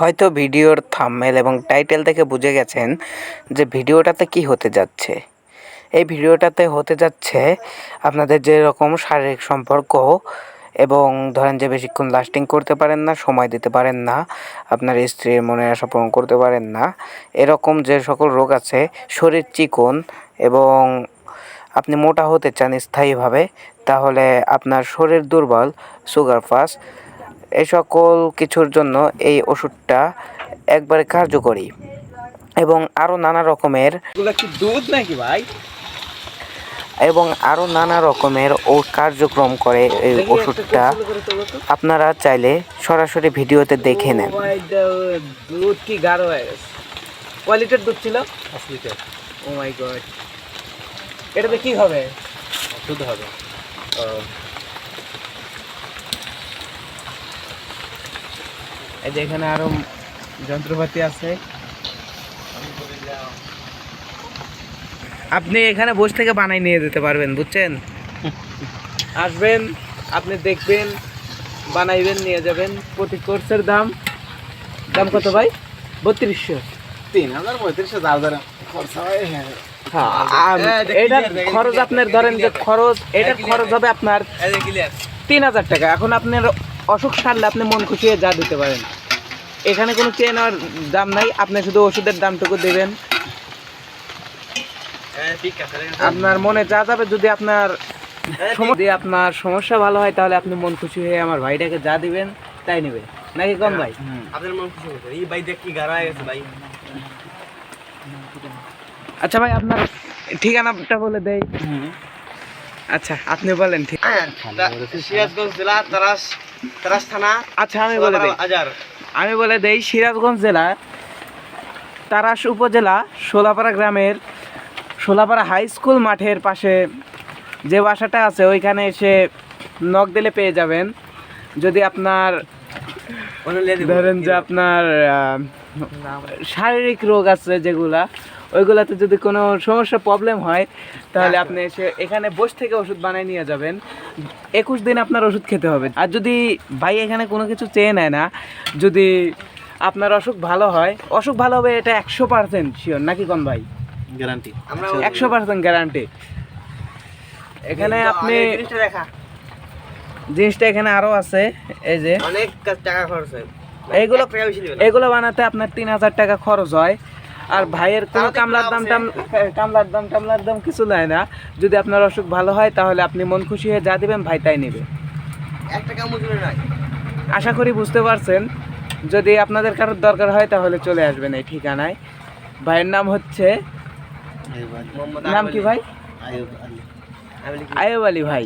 হয়তো ভিডিওর থাম্বনেল এবং টাইটেল থেকে বুঝে গেছেন যে ভিডিওটাতে কি হতে যাচ্ছে। এই ভিডিওটাতে হতে যাচ্ছে আপনাদের যেরকম শারীরিক সম্পর্ক এবং ধরেন যে বেশিক্ষণ লাস্টিং করতে পারেন না, সময় দিতে পারেন না, আপনার স্ত্রীর মনে আশা পূরণ করতে পারেন না, এরকম যে সকল রোগ আছে, শরীর চিকন এবং আপনি মোটা হতে চান স্থায়ীভাবে, তাহলে আপনার শরীর দুর্বল সুগার ফাস্ট এই সকল কিছুর জন্য এই ওষুধটা একবারে কার্যকরী এবং আরও নানা রকমের দুধ নাকি ভাই? এবং আরও নানা রকমের ও কার্যক্রম করে এই ওষুধটা। আপনারা চাইলে সরাসরি ভিডিওতে দেখে নেন। দুধ কি গাঢ় হয়ে গেছে। কয় লিটার দুধ ছিল? পাঁচ লিটার। ও মাই গড। এটাতে কি হবে? দুধ হবে। এই যে এখানে আরও যন্ত্রপাতি আছে। আপনি এখানে বসে থেকে বানাই নিয়ে যেতে পারবেন বুঝছেন? আসবেন আপনি দেখবেন বানাইবেন নিয়ে যাবেন। প্রতি কোর্সের দাম দাম কত ভাই? বত্রিশশো। তিন হাজার পঁয়ত্রিশশো হাজার খরচা হয় হ্যাঁ। হ্যাঁ এটার খরচ আপনার ধরেন যে খরচ এটার খরচ হবে আপনার তিন হাজার টাকা। এখন আপনার অসুখ সারলে আপনি মন খুশি হয়ে যা দিতে পারেন। এখানে কোনো চেয়ে নেওয়ার দাম নাই আপনি শুধু ওষুধের দামটুকু দেবেন। আপনার মনে যা যাবে যদি আপনার যদি আপনার সমস্যা ভালো হয় তাহলে আপনি মন খুশি হয়ে আমার ভাইটাকে যা দিবেন তাই নেবে। নাকি কম ভাই? আপনার মন খুশি এই ভাই দেখ গাড়া গেছে ভাই। আচ্ছা ভাই আপনার ঠিকানাটা বলে দেই। আচ্ছা আপনি বলেন ঠিক সিরাজগঞ্জ জেলা তারাস থানা আচ্ছা আমি বলে দিই। আমি বলে দেই সিরাজগঞ্জ জেলা তারাস উপজেলা সোলাপাড়া গ্রামের সোলাপাড়া হাই স্কুল মাঠের পাশে যে বাসাটা আছে ওইখানে এসে নখ দিলে পেয়ে যাবেন। যদি আপনার ধরেন যে আপনার শারীরিক রোগ আছে যেগুলা ওইগুলাতে যদি কোনো সমস্যা প্রবলেম হয় তাহলে আপনি এসে এখানে বসে থেকে ওষুধ বানিয়ে নিয়ে যাবেন। একুশ দিন আপনার ওষুধ খেতে হবে। আর যদি ভাই এখানে কোনো কিছু চেয়ে নেয় না যদি আপনার অসুখ ভালো হয় অসুখ ভালো হবে এটা একশো পার্সেন্ট শিওর নাকি কোন ভাই? গ্যারান্টি আমরা একশো পার্সেন্ট গ্যারান্টি এখানে আপনি জিনিসটা এখানে আরও আছে এই যে অনেক টাকা খরচ হয়। না। এগুলো বানাতে আপনার তিন হাজার টাকা খরচ হয়। আর ভাইয়ের কোনো কামলার দাম টাম হ্যাঁ, কামলার দাম টামলার দাম কিছু নেয় না। যদি আপনার অসুখ ভালো হয় তাহলে আপনি মন খুশি হয়ে যা দেবেন ভাই তাই নেবে। নাই। আশা করি বুঝতে পারছেন। যদি আপনাদের কারোর দরকার হয় তাহলে চলে আসবেন এই ঠিকানায়। ভাইয়ের নাম হচ্ছে নাম কি ভাই? আয়ুব আলী ভাই।